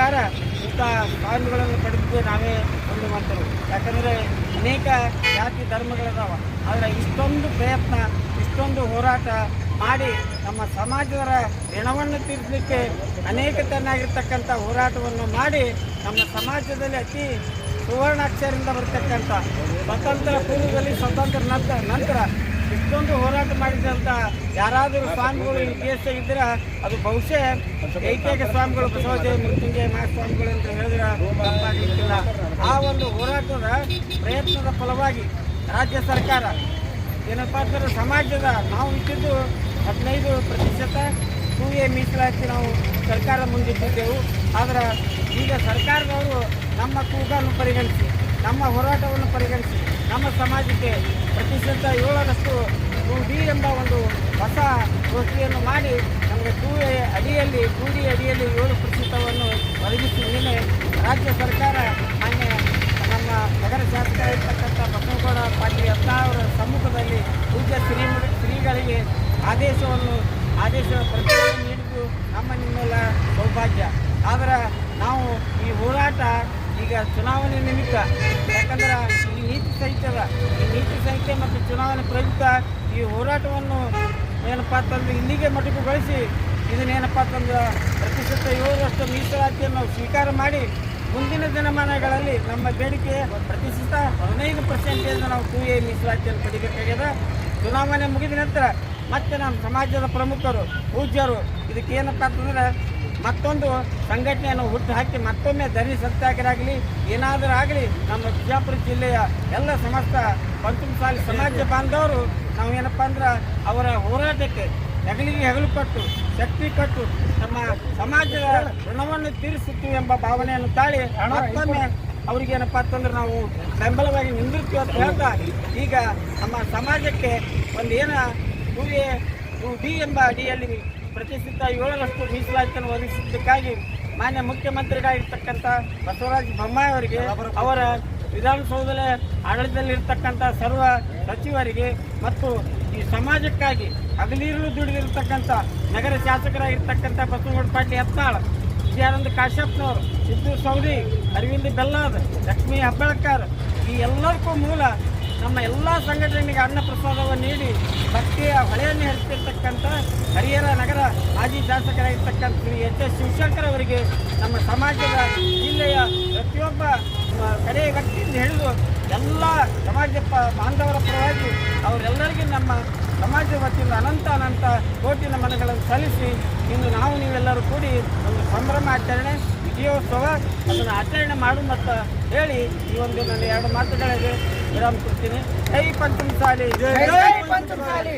ಸರ್ಕಾರ ಇಂಥ ಕಾನೂನುಗಳನ್ನು ಪಡೆದು ನಾವೇ ಒಂದು ಮಾಡ್ತೇವೆ. ಯಾಕಂದರೆ ಅನೇಕ ಜಾತಿ ಧರ್ಮಗಳಿದಾವೆ ಆದರೆ ಇಷ್ಟೊಂದು ಪ್ರಯತ್ನ, ಇಷ್ಟೊಂದು ಹೋರಾಟ ಮಾಡಿ ನಮ್ಮ ಸಮಾಜದ ಋಣವನ್ನು ತೀರಿಸಲಿಕ್ಕೆ ಅನೇಕ ತನ್ನಾಗಿರ್ತಕ್ಕಂಥ ಹೋರಾಟವನ್ನು ಮಾಡಿ ನಮ್ಮ ಸಮಾಜದಲ್ಲಿ ಅತಿ ಸುವರ್ಣಾಕ್ಷರದಿಂದ ಬರ್ತಕ್ಕಂಥ ಸ್ವತಂತ್ರ ಪೂರ್ವದಲ್ಲಿ ಸ್ವತಂತ್ರ ನಂತರ ನಂತರ ಇಷ್ಟೊಂದು ಹೋರಾಟ ಮಾಡಿದಂಥ ಯಾರಾದರೂ ಸ್ವಾಮಿಗಳು ಈ ಇದ್ರೆ ಅದು ಬಹುಶಃ ಏಕೈಕ ಸ್ವಾಮಿಗಳು ಬಸವಜಯ ಮೃತ್ಯುಂಜಯ ಮಹಾಸ್ವಾಮಿಗಳು ಅಂತ ಹೇಳಿದ್ರೆ ತಪ್ಪಾಗಲಿಕ್ಕಿಲ್ಲ. ಆ ಒಂದು ಹೋರಾಟದ ಪ್ರಯತ್ನದ ಫಲವಾಗಿ ರಾಜ್ಯ ಸರ್ಕಾರ ಏನಪ್ಪ ಅಂದ್ರೆ ಸಮಾಜದ ನಾವು ಇಟ್ಟಿದ್ದು ಹದಿನೈದು ಪ್ರತಿಶತ ಟೂ ಮೀಸಲಾತಿ ನಾವು ಸರ್ಕಾರ ಮುಂದಿಟ್ಟಿದ್ದೆವು. ಆದರೆ ಈಗ ಸರ್ಕಾರದವರು ನಮ್ಮ ಕೂಗನ್ನು ಪರಿಗಣಿಸಿ. ನಮ್ಮ ಹೋರಾಟವನ್ನು ಪರಿಗಣಿಸಿ, ನಮ್ಮ ಸಮಾಜಕ್ಕೆ ಪ್ರತಿಶತ ಏಳರಷ್ಟು ಟೂ ಡಿ ಎಂಬ ಒಂದು ಹೊಸ ಘೋಷಣೆಯನ್ನು ಮಾಡಿ, ನಮಗೆ ಟೂ ಎ ಅಡಿಯಲ್ಲಿ ಟೂ ಡಿ ಅಡಿಯಲ್ಲಿ ಏಳು ಪ್ರತಿಶತವನ್ನು ಒದಗಿಸಿ ಮೇಲೆ ರಾಜ್ಯ ಸರ್ಕಾರ ಮಾನ್ಯ ನಮ್ಮ ನಗರ ಶಾಸಕರಾಗಿರ್ತಕ್ಕಂಥ ಬಸವಗೌಡ ಪಾಟೀಲ್ ಎಲ್ಲ ಅವರ ಸಮ್ಮುಖದಲ್ಲಿ ಪೂಜ್ಯ ಶ್ರೀ ಶ್ರೀಗಳಿಗೆ ಆದೇಶವನ್ನು, ಆದೇಶ ಪ್ರತಿಯನ್ನು ನೀಡಿದ್ದು ನಮ್ಮ ನಿಮ್ಮೆಲ್ಲ ಸೌಭಾಗ್ಯ. ಆದರೆ ನಾವು ಈ ಹೋರಾಟ ಈಗ ಚುನಾವಣೆ ನಿಮಿತ್ತ, ಯಾಕಂದ್ರೆ ಈ ನೀತಿ ಸಂಹಿತದ ಈ ನೀತಿ ಸಂಹಿತೆ ಮತ್ತು ಚುನಾವಣೆ ಪ್ರಯುಕ್ತ ಈ ಹೋರಾಟವನ್ನು ಏನಪ್ಪ ಅಂತಂದ್ರೆ ಇಲ್ಲಿಗೆ ಮೊಟಕುಗೊಳಿಸಿ ಇದನ್ನೇನಪ್ಪ ಅಂತಂದ್ರೆ ಪ್ರತಿಶತ ಏಳರಷ್ಟು ಮೀಸಲಾತಿಯನ್ನು ಸ್ವೀಕಾರ ಮಾಡಿ ಮುಂದಿನ ದಿನಮಾನಗಳಲ್ಲಿ ನಮ್ಮ ಬೇಡಿಕೆ ಪ್ರತಿಶತ ಹದಿನೈದು ಪರ್ಸೆಂಟೇಜ್ ನಾವು ಟೂ ಎ ಮೀಸಲಾತಿಯನ್ನು ಪಡಿಬೇಕಾಗ್ಯದ. ಚುನಾವಣೆ ಮುಗಿದ ನಂತರ ಮತ್ತೆ ನಮ್ಮ ಸಮಾಜದ ಪ್ರಮುಖರು, ಪೂಜ್ಯರು ಇದಕ್ಕೆ ಏನಪ್ಪ ಅಂತಂದ್ರೆ ಮತ್ತೊಂದು ಸಂಘಟನೆಯನ್ನು ಹುಟ್ಟು ಹಾಕಿ ಮತ್ತೊಮ್ಮೆ ಧನಿ ಸತ್ಯಾಗ್ರಹಾಗಲಿ ಏನಾದರೂ ಆಗಲಿ, ನಮ್ಮ ಬಿಜಾಪುರ ಜಿಲ್ಲೆಯ ಎಲ್ಲ ಸಮಸ್ತ ಪಂಚಮಸಾಲಿ ಸಮಾಜ ಬಾಂಧವರು ನಾವು ಏನಪ್ಪ ಅಂದ್ರೆ ಅವರ ಹೋರಾಟಕ್ಕೆ ಹೆಗಲಿಗೆ ಹೆಗಲು ಕೊಟ್ಟು, ಶಕ್ತಿ ಕೊಟ್ಟು ನಮ್ಮ ಸಮಾಜದ ಋಣವನ್ನು ತೀರಿಸುತ್ತೀವಿ ಎಂಬ ಭಾವನೆಯನ್ನು ತಾಳಿ ಮತ್ತೊಮ್ಮೆ ಅವ್ರಿಗೇನಪ್ಪ ಅಂತಂದ್ರೆ ನಾವು ಬೆಂಬಲವಾಗಿ ನಿಂದಿರ್ತೀವಿ ಅಂತ ಹೇಳ್ತಾ, ಈಗ ನಮ್ಮ ಸಮಾಜಕ್ಕೆ ಒಂದು ಏನ ಟೂ ಎ ಡಿ ಎಂಬ ಅಡಿಯಲ್ಲಿ ಪ್ರತಿಷ್ಠಿತ ಏಳರಷ್ಟು ಮೀಸಲಾತಿಯನ್ನು ಒದಗಿಸಿದ್ದಕ್ಕಾಗಿ ಮಾನ್ಯ ಮುಖ್ಯಮಂತ್ರಿಗಳಾಗಿರ್ತಕ್ಕಂಥ ಬಸವರಾಜ ಬೊಮ್ಮಾಯಿ ಅವರಿಗೆ, ಅವರ ವಿಧಾನಸೌಧದ ಆಡಳಿತದಲ್ಲಿರ್ತಕ್ಕಂಥ ಸರ್ವ ಸಚಿವರಿಗೆ ಮತ್ತು ಈ ಸಮಾಜಕ್ಕಾಗಿ ಹಗಲಿರುಳು ದುಡಿದಿರ್ತಕ್ಕಂಥ ನಗರ ಶಾಸಕರಾಗಿರ್ತಕ್ಕಂಥ ಬಸವಗೌಡ ಪಾಟೀಲ್ ಯತ್ನಾಳ್ ವಿಜಯಾನಂದ ಕಾಶ್ಯಪ್ನವರು, ಸಿದ್ದು ಸೌದಿ, ಅರವಿಂದ್ ಬೆಲ್ಲಾದ್ ಲಕ್ಷ್ಮೀ ಹೆಬ್ಬಾಳ್ಕರ್ ಈ ಎಲ್ಲರಿಗೂ ಮೂಲ ನಮ್ಮ ಎಲ್ಲ ಸಂಘಟನೆಗೆ ಅನ್ನ ಪ್ರಸಾದವನ್ನು ನೀಡಿ ಭಕ್ತಿಯ ಹೊಳೆಯನ್ನು ಹರಿಸಿರ್ತಕ್ಕಂಥ ಹರಿಹರ ನಗರ ಮಾಜಿ ಶಾಸಕರಾಗಿರ್ತಕ್ಕಂಥ ಶ್ರೀ ಎಚ್ ಎಸ್ ಶಿವಶಂಕರ್ ಅವರಿಗೆ ನಮ್ಮ ಸಮಾಜದ ಜಿಲ್ಲೆಯ ಪ್ರತಿಯೊಬ್ಬ ಕಡೆಯ ಕಡೆ ವ್ಯಕ್ತಿಯಿಂದ ಹಿಡಿದು ಎಲ್ಲ ಸಮಾಜ ಬಾಂಧವರ ಪರವಾಗಿ ಅವರೆಲ್ಲರಿಗೂ ನಮ್ಮ ಸಮಾಜ ವತಿಯಿಂದ ಅನಂತ ಅನಂತ ಕೋಟಿ ನಮನಗಳನ್ನು ಸಲ್ಲಿಸಿ ಇಂದು ನಾವು ನೀವೆಲ್ಲರೂ ಕೂಡಿ ಒಂದು ಸಂಭ್ರಮ ವಿಜಯೋತ್ಸವ ಅದನ್ನು ಆಚರಣೆ ಮಾಡು ಮತ್ತು ಹೇಳಿ ಈ ಒಂದು ನನ್ನ ಎರಡು ಮಾತುಗಳಿಗೆ ವಿರಾಮ ಕೊಡ್ತೀನಿ. ಜೈ ಪಂಚಮಸಾಲಿ ಜೈ ಪಂಚಮಸಾಲಿ.